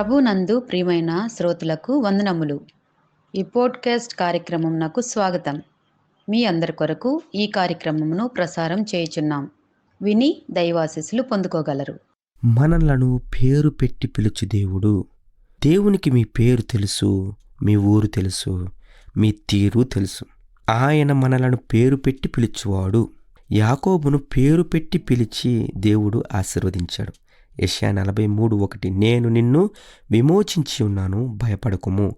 ప్రభునందు ప్రియమైన శ్రోతలకు వందనములు. ఈ పోడ్కాస్ట్ కార్యక్రమం నాకు స్వాగతం. మీ అందరి కొరకు ఈ కార్యక్రమమును ప్రసారం చేయుచున్నాం. విని దైవాశిస్సులు పొందుకోగలరు. మనలను పేరు పెట్టి పిలుచు దేవుడు. దేవునికి మీ పేరు తెలుసు మీ ఊరు తెలుసు మీ తీరు తెలుసు. ఆయన మనలను పేరు పెట్టి పిలుచువాడు. యాకోబును పేరు పెట్టి పిలిచి దేవుడు ఆశీర్వదించాడు. యెషయా నలభై మూడు ఒకటి. నేను నిన్ను విమోచించి ఉన్నాను భయపడకుము.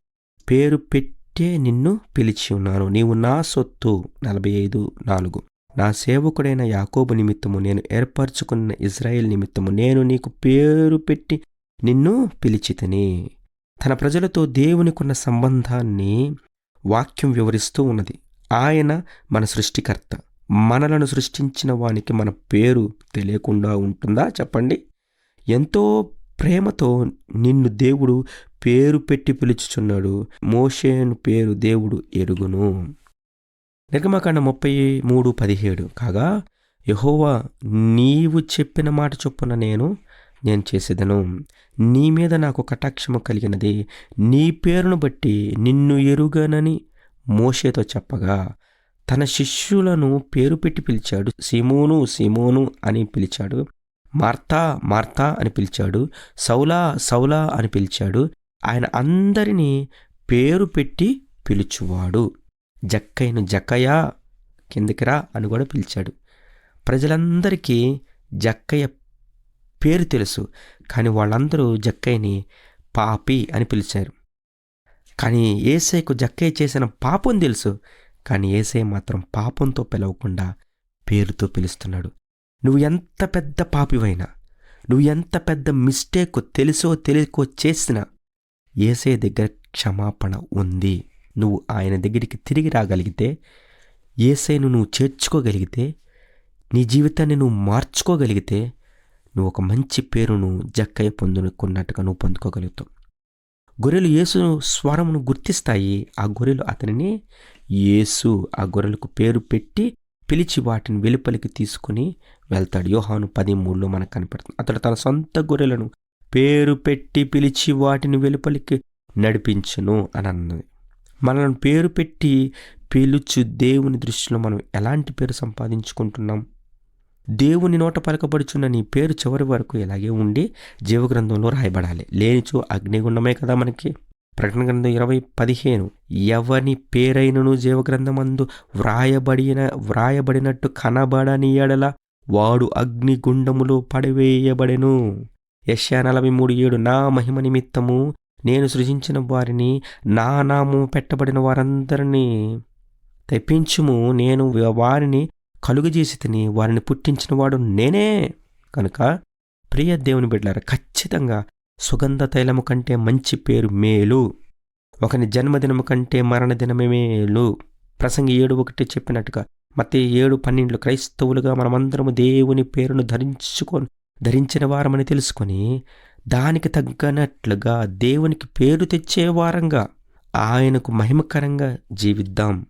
పేరు పెట్టే నిన్ను పిలిచి ఉన్నాను. నీవు నా సొత్తు. నలభై ఐదు నాలుగు. నా సేవకుడైన యాకోబు నిమిత్తము నేను ఏర్పరచుకున్న ఇజ్రాయెల్ నిమిత్తము నేను నీకు పేరు పెట్టి నిన్ను పిలిచితని. తన ప్రజలతో దేవునికున్న సంబంధాన్ని వాక్యం వివరిస్తూ ఉన్నది. ఆయన మన సృష్టికర్త. మనలను సృష్టించిన వానికి మన పేరు తెలియకుండా ఉంటుందా? చెప్పండి. ఎంతో ప్రేమతో నిన్ను దేవుడు పేరు పెట్టి పిలుచుచున్నాడు. మోషేను పేరు దేవుడు ఎరుగును. నిర్గమకాండ ముప్పై మూడు పదిహేడు. కాగా యహోవా నీవు చెప్పిన మాట చొప్పున నేను నేను చేసేదను. నీ మీద నాకు కటాక్షము కలిగినది. నీ పేరును బట్టి నిన్ను ఎరుగనని మోషేతో చెప్పగా తన శిష్యులను పేరు పెట్టి పిలిచాడు. సీమోను సీమోను అని పిలిచాడు. మార్తా మార్తా అని పిలిచాడు. సౌలా సౌలా అని పిలిచాడు. ఆయన అందరినీ పేరు పెట్టి పిలుచువాడు. జక్కయ్యను జక్కయ్య కిందికి రా అని కూడా పిలిచాడు. ప్రజలందరికీ జక్కయ్య పేరు తెలుసు కానీ వాళ్ళందరూ జక్కయ్యని పాపి అని పిలిచారు. కానీ ఏసైకు జక్కయ్య చేసిన పాపం తెలుసు కానీ ఏసై మాత్రం పాపంతో పిలవకుండా పేరుతో పిలుస్తున్నాడు. నువ్వు ఎంత పెద్ద పాపివైనా నువ్వు ఎంత పెద్ద మిస్టేక్ తెలుసో తెలియకో చేసినా ఏసే దగ్గర క్షమాపణ ఉంది. నువ్వు ఆయన దగ్గరికి తిరిగి రాగలిగితే ఏసైను నువ్వు చేర్చుకోగలిగితే నీ జీవితాన్ని నువ్వు మార్చుకోగలిగితే నువ్వు ఒక మంచి పేరును జక్కయ్య పొందుకున్నట్టుగా నువ్వు పొందుకోగలుగుతావు. గొర్రెలు యేసు స్వరమును గుర్తిస్తాయి. ఆ గొర్రెలు అతనిని యేసు ఆ గొర్రెలకు పేరు పెట్టి పిలిచి వాటిని వెలుపలికి తీసుకుని వెళ్తాడు. యోహాను పది మూడులో మనకు కనపడుతుంది. అతడు తన సొంత గొర్రెలను పేరు పెట్టి పిలిచి వాటిని వెలుపలికి నడిపించును అని అన్నది. మనల్ని పేరు పెట్టి పిలుచు దేవుని దృష్టిలో మనం ఎలాంటి పేరు సంపాదించుకుంటున్నాం? దేవుని నోట పలకబడుచున్న నీ పేరు చివరి వరకు ఇలాగే ఉండి జీవగ్రంథంలో రాయబడాలి. లేనిచో అగ్నిగుండమే కదా మనకి. ప్రకటన గ్రంథం ఇరవై పదిహేను. ఎవని పేరైనను జీవగ్రంథమందు వ్రాయబడిన వ్రాయబడినట్టు కనబడని ఎడల వాడు అగ్నిగుండములో పడివేయబడెను. యశ్యా నలభై మూడు ఏడు నా మహిమ నిమిత్తము నేను సృజించిన వారిని నా నామము పెట్టబడిన వారందరినీ తెప్పించుము. నేను వారిని కలుగజేసి తిని వారిని పుట్టించిన వాడు నేనే. కనుక ప్రియ దేవుని బిడ్డారా ఖచ్చితంగా సుగంధ తైలము కంటే మంచి పేరు మేలు. ఒకని జన్మదినము కంటే మరణదినమే మేలు. ప్రసంగి ఏడు ఒకటి చెప్పినట్టుగా మత ఏడు పన్నెండు క్రైస్తవులుగా మనమందరము దేవుని పేరును ధరించుకొని ధరించిన వారమని తెలుసుకొని దానికి తగ్గనట్లుగా దేవునికి పేరు తెచ్చే వారంగా ఆయనకు మహిమకరంగా జీవిద్దాం.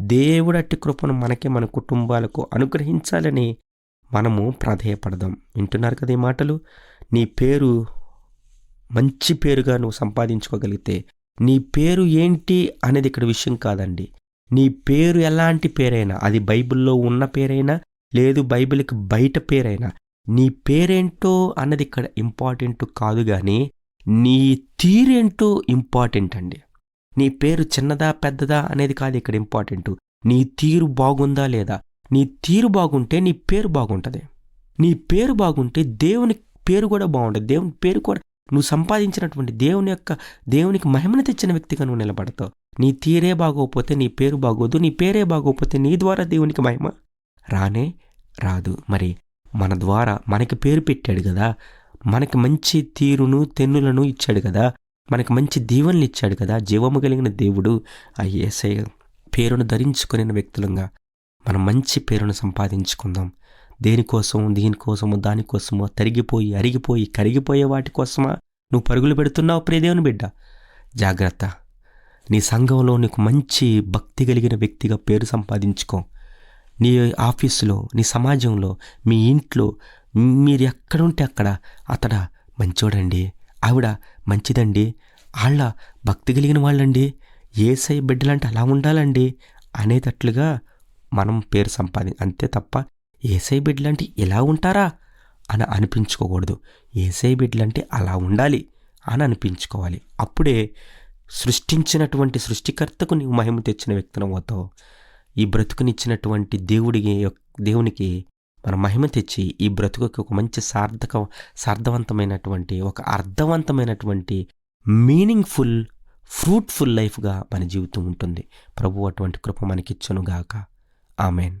దేవుడు అట్టి కృపను మనకి మన కుటుంబాలకు అనుగ్రహించాలని మనము ప్రాధేయపడదాం. వింటున్నారు కదా ఈ మాటలు? నీ పేరు మంచి పేరుగా నువ్వు సంపాదించుకోగలిగితే నీ పేరు ఏంటి అనేది ఇక్కడ విషయం కాదండి. నీ పేరు ఎలాంటి పేరైనా అది బైబిల్లో ఉన్న పేరైనా లేదు బైబిల్కి బయట పేరైనా నీ పేరేంటో అన్నది ఇక్కడ ఇంపార్టెంట్ కాదు కానీ నీ తీరేంటో ఇంపార్టెంట్ అండి. నీ పేరు చిన్నదా పెద్దదా అనేది కాదు ఇక్కడ ఇంపార్టెంట్. నీ తీరు బాగుందా లేదా? నీ తీరు బాగుంటే నీ పేరు బాగుంటుంది. నీ పేరు బాగుంటే దేవుని పేరు కూడా బాగుంటుంది. దేవుని పేరు కూడా నువ్వు సంపాదించినటువంటి దేవుని యొక్క దేవునికి మహిమను తెచ్చిన వ్యక్తిగా నువ్వు నిలబడతావు. నీ తీరే బాగోకపోతే నీ పేరు బాగోదు నీ పేరే బాగోకపోతే నీ ద్వారా దేవునికి మహిమ రానే రాదు. మరి మన ద్వారా మనకి పేరు పెట్టాడు కదా మనకి మంచి తీరును తెన్నులను ఇచ్చాడు కదా మనకి మంచి దీవెనలు ఇచ్చాడు కదా జీవము కలిగిన దేవుడు ఆ ఏసై పేరును ధరించుకునే వ్యక్తులంగా మనం మంచి పేరును సంపాదించుకుందాం. దేనికోసం దీనికోసమో దానికోసమో తరిగిపోయి అరిగిపోయి కరిగిపోయే వాటి కోసమా? నువ్వు పరుగులు పెడుతున్నావు ప్రియదేవుని బిడ్డ. జాగ్రత్త. నీ సంఘంలో నీకు మంచి భక్తి కలిగిన వ్యక్తిగా పేరు సంపాదించుకో. నీ ఆఫీసులో నీ సమాజంలో మీ ఇంట్లో మీరు ఎక్కడుంటే అక్కడ అతడ మంచోడండి ఆవిడ మంచిదండి వాళ్ళ భక్తి కలిగిన వాళ్ళండి ఏసై బిడ్డలంటే అలా ఉండాలండి అనేటట్లుగా మనం పేరు సంపాది అంతే తప్ప ఏసై బిడ్డలంటే ఇలా ఉంటారా? అని అనిపించుకోకూడదు. ఏసై బిడ్డలంటే అలా ఉండాలి అని అనిపించుకోవాలి. అప్పుడే సృష్టించినటువంటి సృష్టికర్తకు నీవు మహిమ తెచ్చిన వ్యక్తిని ఈ బ్రతుకునిచ్చినటువంటి దేవుడికి దేవునికి మన మహిమ తెచ్చి ఈ బ్రతుకుకి ఒక మంచి సార్థక సార్థవంతమైనటువంటి ఒక అర్థవంతమైనటువంటి మీనింగ్ఫుల్ ఫ్రూట్ఫుల్ లైఫ్గా మన జీవితం ఉంటుంది. ప్రభు అటువంటి కృప మనకిచ్చునుగాక. Amen.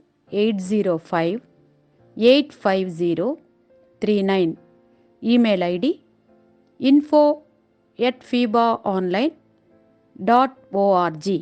eight zero five eight five zero three nine email ID info at FIBA online dot ORG